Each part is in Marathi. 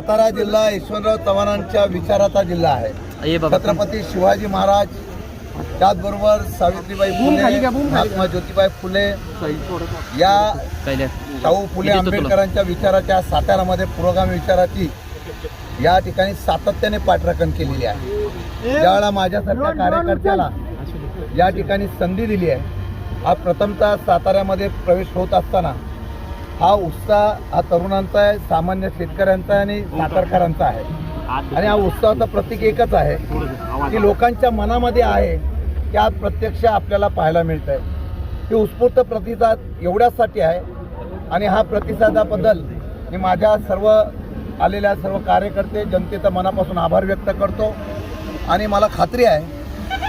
सातारा जिल्हा यशवंतराव चव्हाणांच्या विचाराचा जिल्हा आहे. छत्रपती शिवाजी महाराज त्याचबरोबर सावित्रीबाई फुले महात्मा ज्योतिबाई फुले या शाहू फुले? आंबेडकरांच्या विचाराच्या साताऱ्यामध्ये पुरोगामी विचाराची या ठिकाणी सातत्याने पाठराखण केलेली आहे. ज्यावेळेला माझ्यासारख्या कार्यकर्त्याला या ठिकाणी संधी दिली आहे हा प्रथमतः साताऱ्यामध्ये प्रवेश होत असताना हा उत्साह हा तरुणांचा आहे सामान्य शेतकऱ्यांचा आहे आणि सातारकरांचा आहे. आणि हा उत्साहाचा प्रतीक एकच आहे की लोकांच्या मनामध्ये आहे की आज प्रत्यक्ष आपल्याला पाहायला मिळत आहे ही उत्स्फूर्त प्रतिसाद एवढ्यासाठी आहे आणि हा प्रतिसादाबद्दल मी माझ्या सर्व आलेल्या सर्व कार्यकर्ते जनतेचा मनापासून आभार व्यक्त करतो. आणि मला खात्री आहे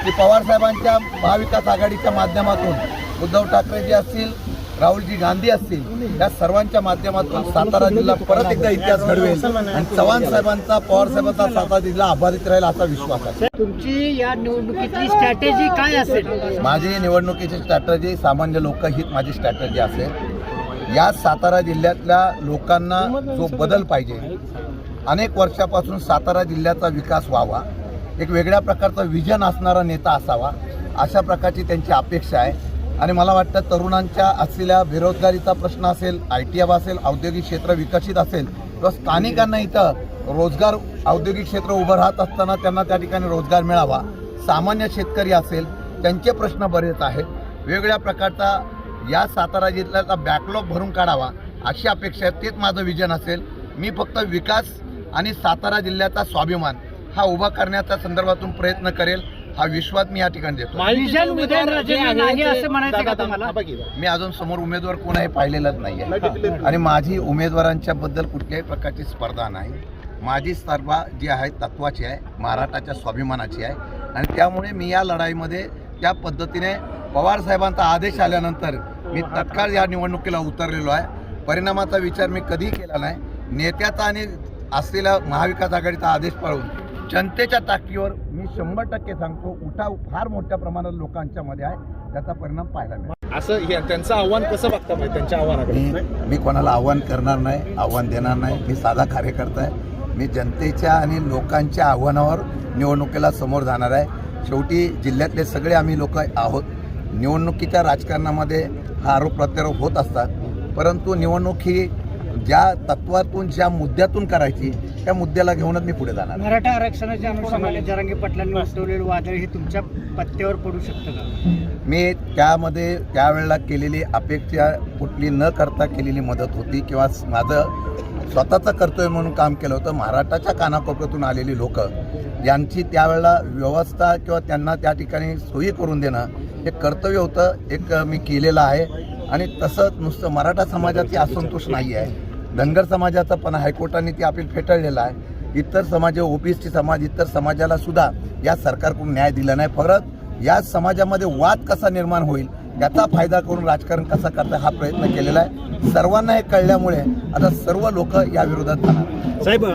की पवारसाहेबांच्या महाविकास आघाडीच्या माध्यमातून उद्धव ठाकरेजी असतील राहुलजी गांधी असतील या सर्वांच्या माध्यमातून सातारा जिल्हा परत एकदा इतिहास घडवेल. आणि चव्हाण साहेबांचा पवार साहेबांचा सातारा जिल्हा आभारित राहील असा विश्वास आहे. तुमची या निवडणुकीतली स्ट्रॅटेजी काय असेल? माझी निवडणुकीची स्ट्रॅटर्जी सामान्य लोकहित माझी स्ट्रॅटर्जी असेल. या सातारा जिल्ह्यातल्या लोकांना जो बदल पाहिजे अनेक वर्षापासून सातारा जिल्ह्याचा विकास व्हावा एक वेगळ्या प्रकारचं विजन असणारा नेता असावा अशा प्रकारची त्यांची अपेक्षा आहे. आणि मला वाटतं तरुणांच्या असलेल्या बेरोजगारीचा प्रश्न असेल आय टी एफ असेल औद्योगिक क्षेत्र विकसित असेल किंवा स्थानिकांना इथं रोजगार औद्योगिक क्षेत्र उभं राहत असताना त्यांना त्या ठिकाणी रोजगार मिळावा सामान्य शेतकरी असेल त्यांचे प्रश्न बरेच आहेत. वेगवेगळ्या प्रकारचा या सातारा जिल्ह्याचा बॅकलॉग भरून काढावा अशी अपेक्षा आहे. तेच माझं विजन असेल. मी फक्त विकास आणि सातारा जिल्ह्याचा स्वाभिमान हा उभा करण्याच्या संदर्भातून प्रयत्न करेल. हा विश्वास मी या ठिकाणी देतो मी अजून समोर उमेदवार कोण आहे पाहिलेलाच नाही आहे आणि माझी उमेदवारांच्या बद्दल कुठल्याही प्रकारची स्पर्धा नाही. माझी स्पर्धा जी आहे तत्वाची आहे महाराष्ट्राच्या स्वाभिमानाची आहे. आणि त्यामुळे मी या लढाईमध्ये त्या पद्धतीने पवार साहेबांचा आदेश आल्यानंतर मी तत्काळ या निवडणुकीला उतरलेलो आहे. परिणामाचा विचार मी कधीही केला नाही. नेत्याचा आणि असलेला महाविकास आघाडीचा आदेश पाळून जनतेच्या ताकदीवर मी शंभर टक्के सांगतो उठाव फार मोठ्या प्रमाणात लोकांच्या मध्ये आहे. त्याचा परिणाम पाहायला मिळेल. असं हे- त्यांचं आव्हान कसं बघता म्हणजे त्यांच्या आव्हानाकडे? मी मी कोणाला आव्हान करणार नाही आव्हान देणार नाही. मी साधा कार्यकर्ता आहे. मी जनतेच्या आणि लोकांच्या आव्हानावर निवडणुकीला समोर जाणार आहे. शेवटी जिल्ह्यातले सगळे आम्ही लोक आहोत. निवडणुकीच्या राजकारणामध्ये हा आरोप प्रत्यारोप होत असतात. परंतु निवडणूक ही ज्या तत्वातून ज्या मुद्द्यातून करायची त्या मुद्द्याला घेऊनच मी पुढे जाणार. मराठा आरक्षणाच्या अनुषंगाने जरांगे पाटलांनी उठवलेलं वादळ हे तुमच्या पत्त्यावर पडू शकतं का? मी त्यामध्ये त्यावेळेला केलेली अपेक्षा कुठली न करता केलेली मदत होती किंवा माझं स्वतःचं कर्तव्य म्हणून काम केलं होतं. महाराष्ट्राच्या कानाकोपऱ्यातून आलेली लोक यांची त्यावेळेला व्यवस्था किंवा त्यांना त्या ठिकाणी सोयी करून देणं हे कर्तव्य होतं. एक मी केलेलं आहे. आणि तसंच नुसतं मराठा समाजाची असंतोष नाही आहे धनगर समाजाचं पण हायकोर्टाने ती अपील फेटाळलेलं आहे. इतर समाज ओ बी सी समाज इतर समाजाला सुद्धा या सरकारकडून न्याय दिला नाही. फरक या समाजामध्ये वाद कसा निर्माण होईल याचा फायदा करून राजकारण कसा करता हा प्रयत्न केलेला आहे. सर्वांना हे कळल्यामुळे आता सर्व लोक या विरोधात जाणार साहेब